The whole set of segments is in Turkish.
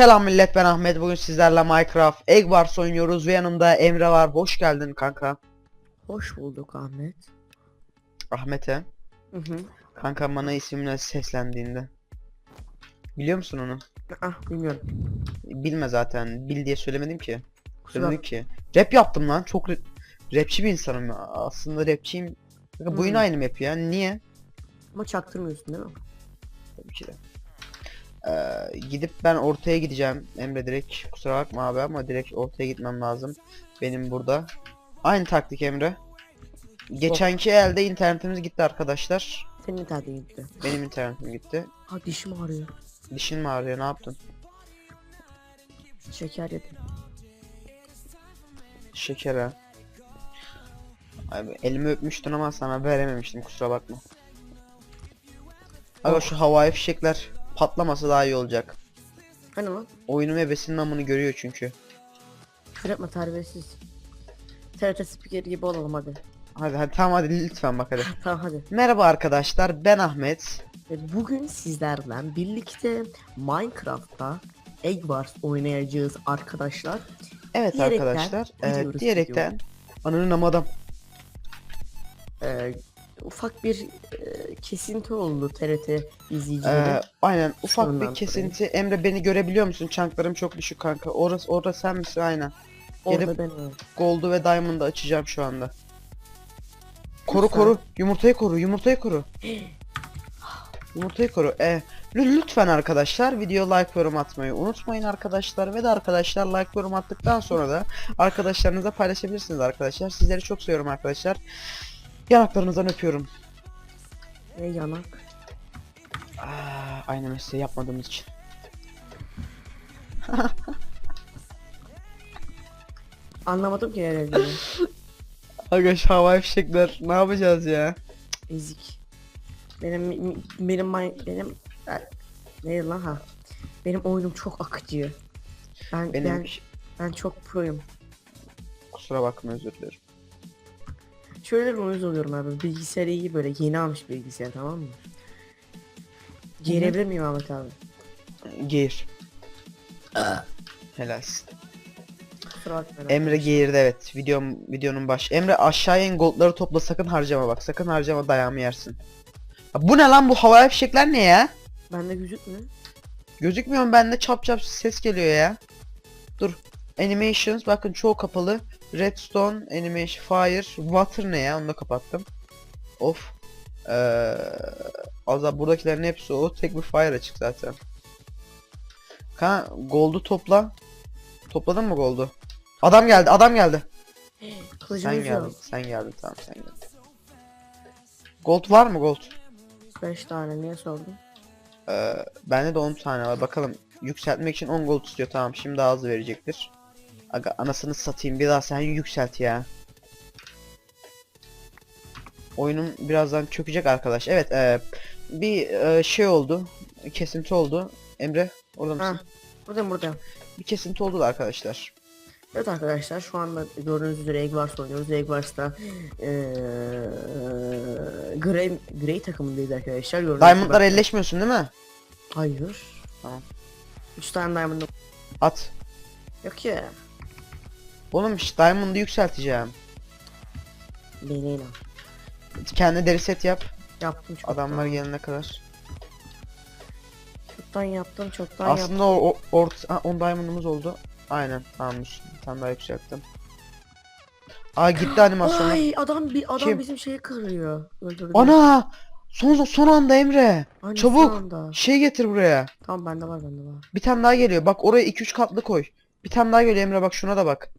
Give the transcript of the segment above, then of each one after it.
Selam millet ben Ahmet. Bugün sizlerle Minecraft Egg Wars oynuyoruz ve yanımda Emre var. Hoş geldin kanka. Hoş bulduk Ahmet. Ahmet'e. Hı hı. Kanka bana ismimle seslendiğinde. Biliyor musun onu? Ah bilmiyorum. Bilme zaten. Bil diye söylemedim ki. Söylemedim ki. Rap yaptım lan. Çok ra- rapçi bir insanım ya. Aslında rapçiyim. Kanka bu yine aynı map ya. Niye? ama çaktırmıyorsun değil mi? Tabii ki de. Ee, gidip ben ortaya gideceğim. Emre direkt kusura bakma abi ama direkt ortaya gitmem lazım. Benim burada. Aynı taktik Emre. Geçenki elde internetimiz gitti arkadaşlar. Senin internetin gitti. Benim internetim gitti. Ha dişim ağrıyor. Dişin mi ağrıyor ne yaptın? Şeker yedim. Şeker ha. Abi elimi öpmüştün ama sana verememiştim kusura bakma. Oh. şu havai fişekler patlaması daha iyi olacak. Hani lan? Oyunun ebesinin amını görüyor çünkü. Üretme terbiyesiz. TRT spikeri gibi olalım hadi. Hadi hadi tamam hadi lütfen bak hadi. tamam hadi. Merhaba arkadaşlar ben Ahmet. Bugün sizlerle birlikte Minecraft'ta Egg Wars oynayacağız arkadaşlar. Evet Diyerekten arkadaşlar e, diyerekten ananın amadım. Ee, ufak bir e, kesinti oldu TRT izleyicileri. Ee, aynen ufak bir sonra. kesinti. Emre beni görebiliyor musun? Çanklarım çok düşük kanka. Orası orada sen misin? Aynen. Orada gelip- ben. Gold'u ve Diamond'ı açacağım şu anda. Koru Lütfen. koru. Yumurtayı koru. Yumurtayı koru. Yumurtayı koru. E, lü- lütfen arkadaşlar video like yorum atmayı unutmayın arkadaşlar ve de arkadaşlar like yorum attıktan sonra da arkadaşlarınıza paylaşabilirsiniz arkadaşlar. Sizleri çok seviyorum arkadaşlar. Yanaklarınızdan öpüyorum. Ve yanak. Aa, aynı mesleği yapmadığımız için. Anlamadım ki. Aga şu havai fişekler ne yapacağız ya? Ezik. Benim benim benim e, neydi lan ha? Benim oyunum çok akıcı. Ben Benim ben ben çok proyum. kusura bakma özür dilerim. Şöyle bir uyuz oluyorum abi. Bilgisayar iyi böyle yeni almış bilgisayar tamam mı? Girebilir miyim Ahmet abi? Kusura bakma. Emre geğirdi evet. Videom, videonun baş. Emre aşağıya in goldları topla sakın harcama bak. Sakın harcama dayağımı yersin. Ya bu ne lan bu havai fişekler ne ya? Bende gözükmüyor. Gözükmüyor mu bende çap çap ses geliyor ya. Dur. Animations bakın çoğu kapalı. Redstone, Animation, Fire, Water ne ya onu da kapattım. Of. Ee, az daha buradakilerin hepsi o. Tek bir Fire açık zaten. Ka Gold'u topla. Topladın mı Gold'u? Adam geldi, adam geldi. Sen geldin, sen geldin tamam sen geldin. Gold var mı Gold? 5 tane niye sordun? Ee, bende de 10 tane var. Bakalım yükseltmek için 10 gold istiyor. Tamam şimdi daha az verecektir. Aga anasını satayım bir daha sen yükselt ya. Oyunum birazdan çökecek arkadaş. Evet e, bir e, şey oldu. Kesinti oldu. Emre orada mısın? Ha. Buradayım buradayım. Bir kesinti oldu da arkadaşlar. Evet arkadaşlar şu anda gördüğünüz üzere Egg Wars oynuyoruz. Egg Wars'ta eee Grey, Grey takımındayız arkadaşlar. Gördüğünüz Diamond'lar elleşmiyorsun değil mi? Hayır. Tamam. 3 tane diamond At. yok ya. Oğlum işte Diamond'ı yükselteceğim. Beni inan. Kendi deri set yap. Yaptım çoktan. Adamlar gelene kadar. Çoktan yaptım çoktan yaptım. Aslında o, o ort ha, 10 diamond'ımız oldu. Aynen tamammış. Tane daha yükselttim. Aa gitti animasyonu. Ay adam bir adam Kim? bizim şeyi kırıyor. Öldürdü. Ana! Son son anda Emre. Aynen çabuk! anda. Şey getir buraya. Tamam bende var bende var. Bir tane daha geliyor. Bak oraya 2-3 katlı koy. Bir tane daha geliyor Emre bak şuna da bak.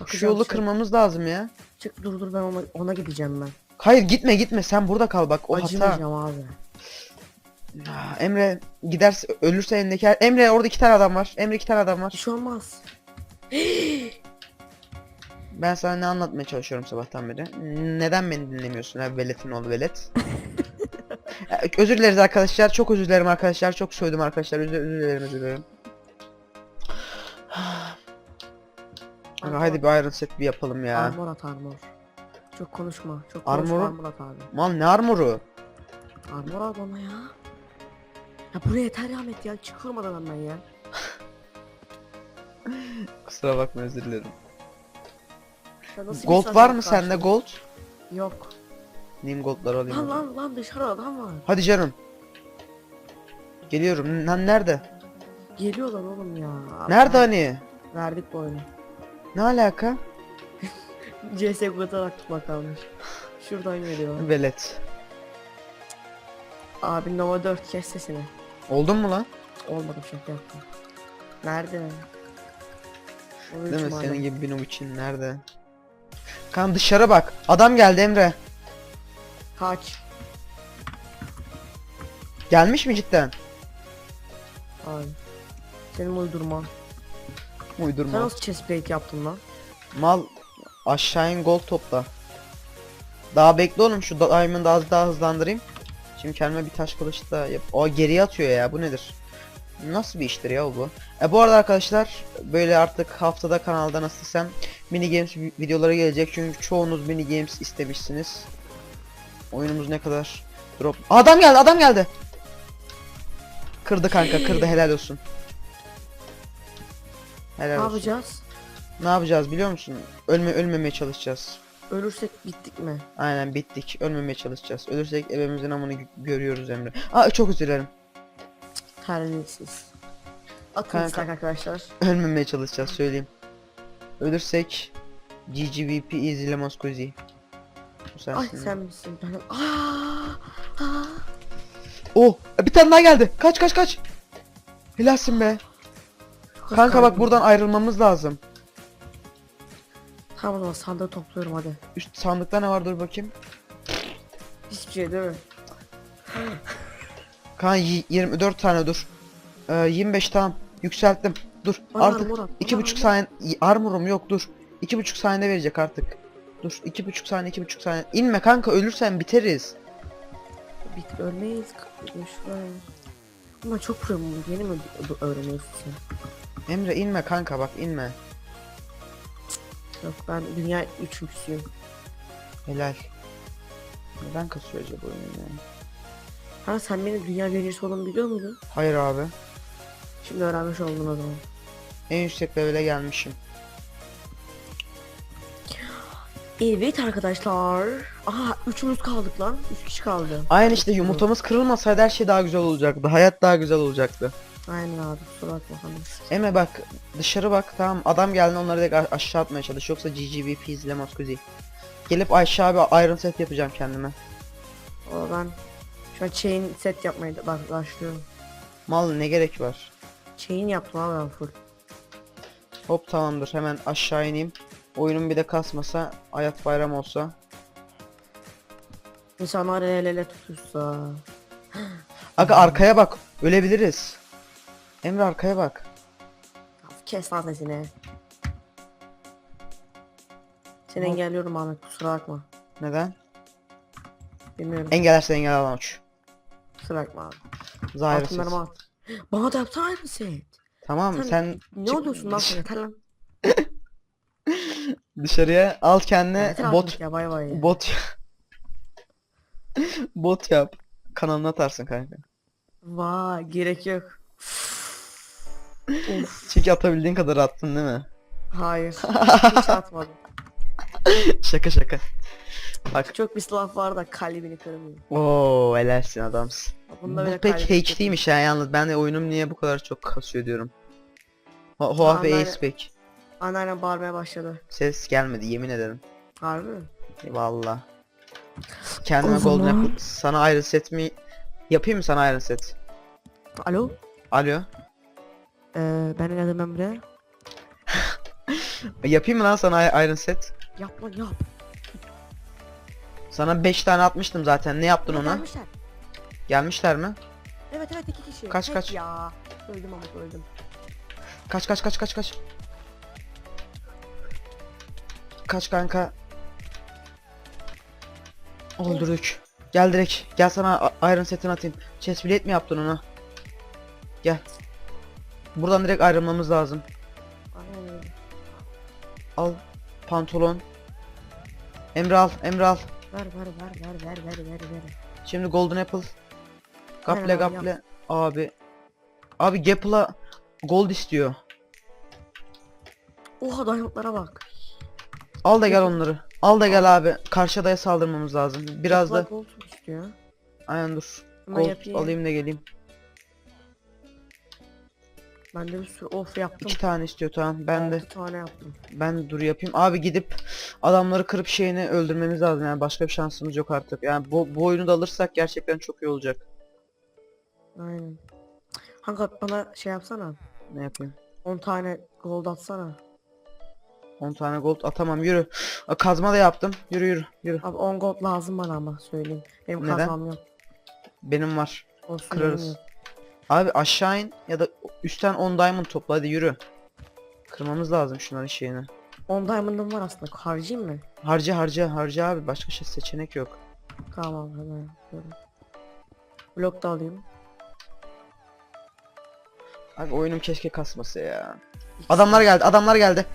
Şu Bakacağım, yolu çık- kırmamız lazım ya. Çık dur dur ben ona, ona gideceğim ben. Hayır gitme gitme sen burada kal bak o hata. Acımayacağım abi. Emre giderse ölürse elindeki her- Emre orada iki tane adam var. Emre iki tane adam Bir var. şey olmaz. Ben sana ne anlatmaya çalışıyorum sabahtan beri? Neden beni dinlemiyorsun ha veletin oğlu velet? Ya, özür dileriz arkadaşlar. Çok özür dilerim arkadaşlar. Çok sövdüm arkadaşlar. Özür, özür dilerim özür dilerim. Aga, hadi bir Iron Set bir yapalım ya. Armor at armor. Çok konuşma. Çok konuşma Armoru? armor at abi. Mal ne armoru? Armor al bana ya. Ya buraya yeter ya Ahmet ya. Çıkırmadan hemen ya. Kusura bakma özür dilerim. Ya nasıl bir Gold var mı karşı- sende gold? Yok. Neyim goldları alayım. Lan lan lan dışarı adam var. Hadi canım. Geliyorum. Lan nerede? Geliyorlar oğlum ya. Nerede hani? Verdik bu oyunu. Ne alaka? CSGO'da aklıma kalmış. Şuradan geliyor. Velet. Abi Nova 4 kes sesini. Oldun mu lan? Olmadı şaka yaptım. Nerede? Değil mi? madem. Senin gibi bir için nerede? Kan dışarı bak. Adam geldi Emre. Kaç. Gelmiş mi cidden? Abi. Senin uydurma. Sen nasıl chestplate yaptın lan? Mal aşağı in gold topla. Daha bekle oğlum şu diamond'ı az daha hızlandırayım. Şimdi kendime bir taş kılıç da yap. O geriye atıyor ya bu nedir? Nasıl bir iştir ya bu? E bu arada arkadaşlar böyle artık haftada kanalda nasıl desem mini games vi- videoları gelecek çünkü çoğunuz mini games istemişsiniz. Oyunumuz ne kadar drop. Adam geldi adam geldi. Kırdı kanka kırdı helal olsun. Helal Ne olsun. yapacağız? Ne yapacağız biliyor musun? Ölme ölmemeye çalışacağız. Ölürsek bittik mi? Aynen bittik. Ölmemeye çalışacağız. Ölürsek evimizin amını gö- görüyoruz Emre. Aa çok özür dilerim. Terbiyesiz. Atın Kanka. arkadaşlar. Ölmemeye çalışacağız söyleyeyim. Ölürsek GGVP easy lemon squeezy. Bu Ay sensin. sen misin? Ben... Aa, aa. Oh bir tane daha geldi. Kaç kaç kaç. Helalsin be. Kanka bak buradan ayrılmamız lazım. Tamam o zaman sandığı topluyorum hadi. Üst sandıkta ne var dur bakayım. Hiçbir şey değil mi? Kaan y- 24 tane dur. Ee, 25 tamam. Yükselttim. Dur Bana artık armor at, iki bana buçuk saniye armorum yok dur. iki buçuk saniyede verecek artık. Dur iki buçuk saniye iki buçuk saniye. İnme kanka ölürsen biteriz. Bit ölmeyiz. Boşver. Ama çok pro yeni mi ö- öğreniyorsun sen? Emre inme kanka bak inme. Yok ben dünya üçüncüsüyüm. Helal. Neden kasıyor acaba oyun ya? Ha sen benim dünya birincisi olduğumu biliyor muydun? Hayır abi. Şimdi öğrenmiş oldun o zaman. En yüksek levele gelmişim. Evet arkadaşlar. Aha üçümüz kaldık lan. Üç kişi kaldı. Aynen işte yumurtamız kırılmasaydı her şey daha güzel olacaktı. Hayat daha güzel olacaktı. Aynen abi kusura bakma hanım. Emre bak dışarı bak tamam adam geldi onları direkt aşağı atmaya çalış yoksa GGVP izlemez kuzi. Gelip aşağı bir iron set yapacağım kendime. O ben şu an chain set yapmaya da başlıyorum. Mal ne gerek var? Chain yaptım abi ben full. Hop tamamdır hemen aşağı ineyim. Oyunun bir de kasmasa hayat bayram olsa. İnsanlar el ele tutuşsa. Aga arkaya bak ölebiliriz. Emre arkaya bak. Kes lan sesini. Seni Al. engelliyorum Ahmet kusura bakma. Neden? Bilmiyorum. Engellerse engel alan uç. kusura bakma abi. Zahir Altınlarımı at. Bana da yapsana aynı set. Tamam Sen- sen Ne çık- oluyorsun lan sen yeter lan. dışarıya al kendine Yeter bot artık ya bay bay ya. bot bot yap. Kanalına atarsın kanka. Vay gerek yok. Çünkü atabildiğin kadar attın değil mi? hayır. Hiç atmadım. şaka şaka. Çok bir laf var da kalbini kırmıyor. Oo helalsin adamsın. Bunda Bu pek kalbini HD'ymiş ya yalnız ben de oyunum niye bu kadar çok kasıyor diyorum. Ho Huawei ben- Ace pek. Anneannem bağırmaya başladı. Ses gelmedi yemin ederim. Harbi mi? Valla. Kendime O golden zaman- apple sana iron set mi yapayım mı sana iron set? Alo? Alo. Ee, ben adım Emre. Yapayım mı lan sana iron set? Yap lan yap. Sana 5 tane atmıştım zaten. Ne yaptın ona? Gelmişler. Gelmişler mi? Evet evet iki kişi. Kaç, Tek kaç? Ya. Öldüm ama öldüm. Kaç kaç kaç kaç kaç. Kaç kanka. Öldürdük. Gel direkt. Gel sana iron setini atayım. Chest plate mi yaptın ona? Gel. Buradan direkt ayrılmamız lazım. Aynen öyle. Al pantolon. Emre al, Emre al. Ver ver ver ver ver ver ver ver. Şimdi golden apple. Gaple Aynen abi, gaple. Abi. Abi Gapple'a gold istiyor. Oha diamondlara bak. Al da gel onları. Al da gel abi. Karşı adaya saldırmamız lazım. Biraz da gold istiyor. aynen dur. Gold yapayım. alayım da geleyim. Ben de bir sürü of yaptım. İki tane istiyor tamam. Ben de Altı tane yaptım. ben dur yapayım. Abi gidip adamları kırıp şeyini öldürmemiz lazım yani başka bir şansımız yok artık. Yani bu, bu oyunu da alırsak gerçekten çok iyi olacak. Aynen. Kanka bana şey yapsana. Ne yapayım? 10 tane gold atsana. 10 tane gold atamam yürü. Kazma da yaptım. Yürü yürü yürü. Abi 10 gold lazım bana ama söyleyeyim. Benim Neden? kazmam yok. Benim var. Olsun Kırarız. yok. Abi aşağı in ya da üstten 10 diamond topla hadi yürü. Kırmamız lazım şunların şeyini. 10 diamond'ım var aslında. Harcayayım mı? Harca harca harca abi başka şey seçenek yok. Tamam hemen. Blok da alayım. Abi oyunum keşke kasması ya. İkisi- Adamlar geldi adamlar geldi.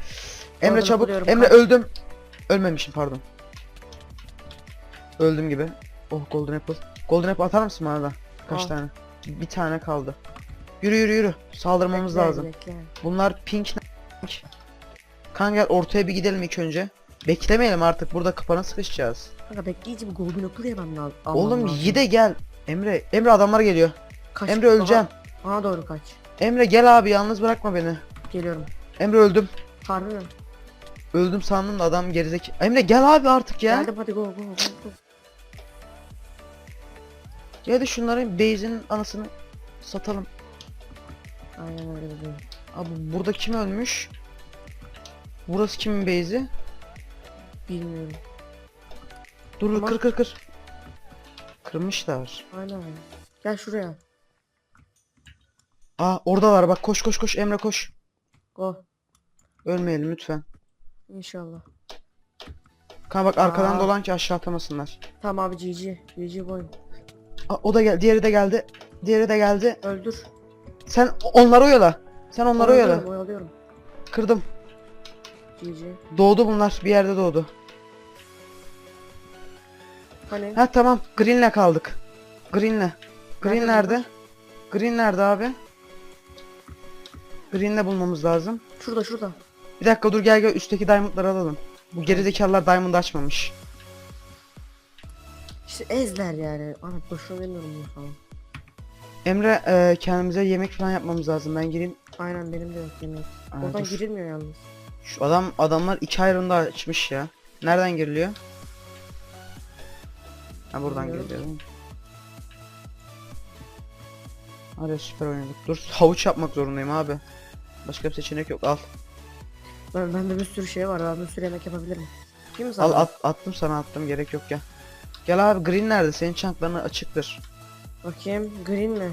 Emre Oradan çabuk. Emre kaç. öldüm. Ölmemişim pardon. Öldüm gibi. Oh golden apple. Golden apple atar mısın bana da? Kaç Al. tane? Bir tane kaldı. Yürü yürü yürü. Saldırmamız Bekle, lazım. bekle. Bunlar pink. pink. Kan gel ortaya bir gidelim ilk önce. Beklemeyelim artık burada kapana sıkışacağız. Kanka bekleyici bir golden apple yemem lazım. Oğlum yide gel. Emre, Emre adamlar geliyor. Kaç- Emre öleceğim. Aha, aha doğru kaç. Emre gel abi yalnız bırakma beni. Geliyorum. Emre öldüm. Harbi mi? Öldüm sandım da adam gerizek. Emre gel abi artık ya. Geldim hadi go go go go. Ya da şunların base'in anasını satalım. Aynen öyle dedim. Abi burada kim ölmüş? Burası kimin base'i? Bilmiyorum. Dur Tamam. kır kır kır. Kırmışlar. Aynen. Gel şuraya. Aa oradalar bak koş koş koş Emre koş. Go. Ölmeyelim lütfen. İnşallah. Kan bak arkadan Aa. dolan ki aşağı atamasınlar. Tamam abi GG. GG boyun. Aa, o da gel diğeri de geldi. Diğeri de geldi. Öldür. Sen onları oyala. Sen onları oyala. Oyalıyorum, oyalıyorum. Kırdım. GG. Doğdu bunlar bir yerde doğdu. Hani? Ha tamam Green'le kaldık. Green'le. Green Nerede nerede? Green nerede abi? Green'le bulmamız lazım. Şurada şurada. Bir dakika dur gel gel üstteki diamondları alalım. Bu gerizekalılar diamond açmamış. İşte ezler yani. Ana boşuna demiyorum bunu falan. Emre e, kendimize yemek falan yapmamız lazım. Ben gireyim. Aynen benim de yok yemek. Aa, Oradan dur. girilmiyor yalnız. Şu adam adamlar iki ayrında açmış ya. Nereden giriliyor? Ha buradan Bilmiyorum giriliyor. değil mi? Hadi süper oynadık. Dur havuç yapmak zorundayım abi. Başka bir seçenek yok. Al. Ben, bende bir sürü şey var. Ben bir sürü yemek yapabilirim. Mi sana? Al at, attım sana attım gerek yok ya. Gel abi green nerede? Senin çankların açıktır. Bakayım. Green mi?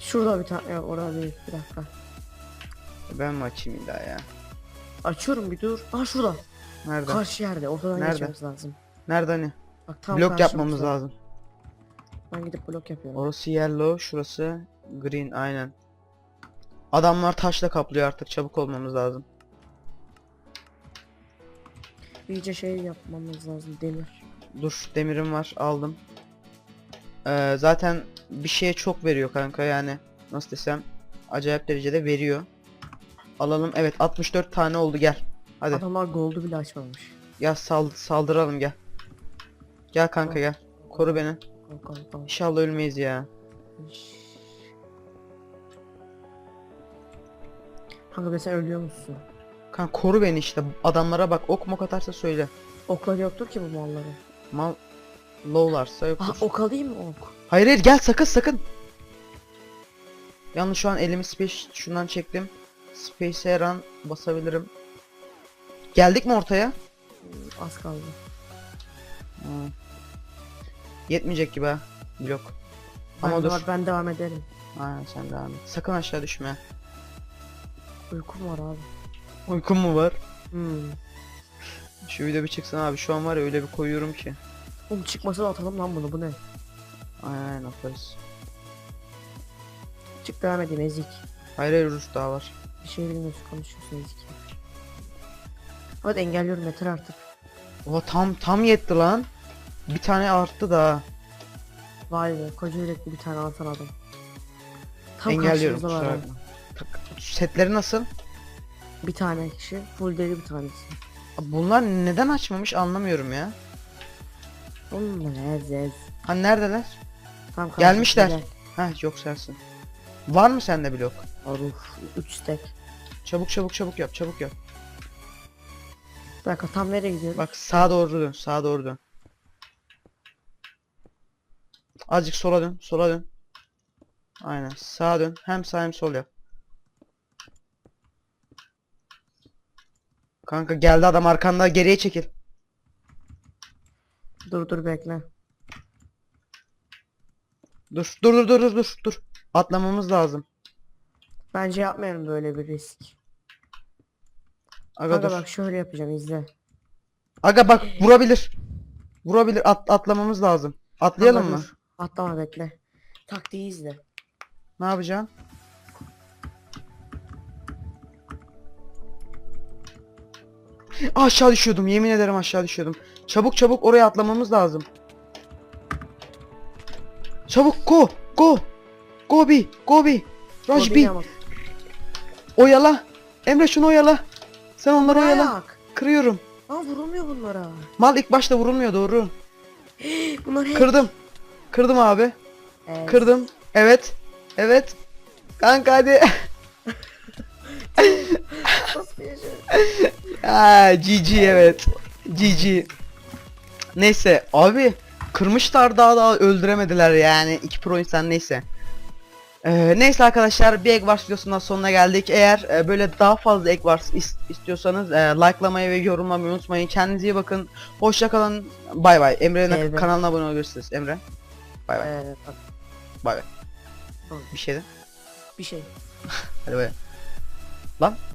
Şurada bir tane. Yok orada değil. Bir dakika. Ben mi açayım illa ya? Açıyorum bir dur. Aa şurada. Nerede? Karşı yerde. Ortadan Nerede? geçmemiz lazım. Nerede hani? Bak tam Blok yapmamız lazım. Ben gidip blok yapıyorum. Orası yellow, şurası green aynen. Adamlar taşla kaplıyor artık çabuk olmamız lazım. İyice şey yapmamız lazım. Demir. Dur demirim var aldım. Ee, zaten bir şeye çok veriyor kanka yani nasıl desem acayip derecede veriyor. Alalım evet 64 tane oldu gel. Hadi Adamlar gold'u bile açmamış. ya sal saldıralım gel. Gel kanka gel. Koru beni. İnşallah ölmeyiz ya. Kanka be sen ölüyor musun? Kanka koru beni işte. Adamlara bak ok mok atarsa söyle. Oklar yoktur ki bu malların. Mal lowlarsa. Aha ok alayım mı ok? Hayır hayır gel sakın sakın. Yalnız şu an elimi space şundan çektim. Space'e run basabilirim. Geldik mi ortaya? Hmm, Az kaldı. Ha. Yetmeyecek gibi ha. Yok. Ama dur. var, ben devam ederim. Aynen sen devam et. Sakın aşağı düşme. Uykum var abi. Uykun mu var? Hmm. Şu video bir çıksın abi. Şu an var ya öyle bir koyuyorum ki. Oğlum çıkmasa da atalım lan bunu bu ne? Aynen atarız. Çık devam edeyim ezik. Hayır hayır Rus daha var. Bir şey bilmiyorsun konuşuyorsun ezik. Hadi engelliyorum yeter artık. Oha tam tam yetti lan. Bir tane arttı daha. Vay be koca yürekli bir tane atan adam. Tam Engelliyorum karşımızda kusura var. bakma. Tak- Setleri nasıl? Bir tane kişi. Full deri bir tanesi. Bunlar neden açmamış anlamıyorum ya. Oğlum ez ez. Hani neredeler? Tam Gelmişler. gel. Ha yok sensin. Var mı sende blok? Aruf 3 stack. Çabuk çabuk çabuk yap çabuk yap. Dakika tam nereye gidiyoruz? Bak sağa doğru dön sağa doğru dön. Azıcık sola dön sola dön. Aynen sağa dön hem sağ hem sol yap. Kanka geldi adam arkanda geriye çekil. Dur dur bekle. Dur dur dur dur dur dur. Atlamamız lazım. Bence yapmayalım böyle bir risk. Aga Kanka dur. bak şöyle yapacağım izle. Aga bak vurabilir. Vurabilir. At, atlamamız lazım. Atlayalım Kanka mı? dur. Atlama bekle. Taktiği izle. Ne yapacaksın? Aşağı düşüyordum. Yemin ederim aşağı düşüyordum. Çabuk çabuk oraya atlamamız lazım. Çabuk go go. Go be go ama. Oyala. Emre şunu oyala. Sen onları oyala. Ayak. Kırıyorum. Aa vurulmuyor bunlara. Mal ilk başta vurulmuyor doğru. Bunlar hep. Kırdım. Kırdım abi. Ez. Kırdım. Evet. Evet. Kanka hadi. Aa, GG evet. GG. Neyse abi kırmışlar daha da öldüremediler yani iki pro insan neyse. Ee, neyse arkadaşlar bir Egg Wars videosundan sonuna geldik. Eğer e, böyle daha fazla Egg Wars is- istiyorsanız e, likelamayı ve yorumlamayı unutmayın. Kendinize iyi bakın. Hoşça kalın. Bay bay. Emre'nin Evet. kanalına abone olabilirsiniz. Emre. Bay bay. Bay bay. Bir şey de. bir şey. Hadi bay. Lan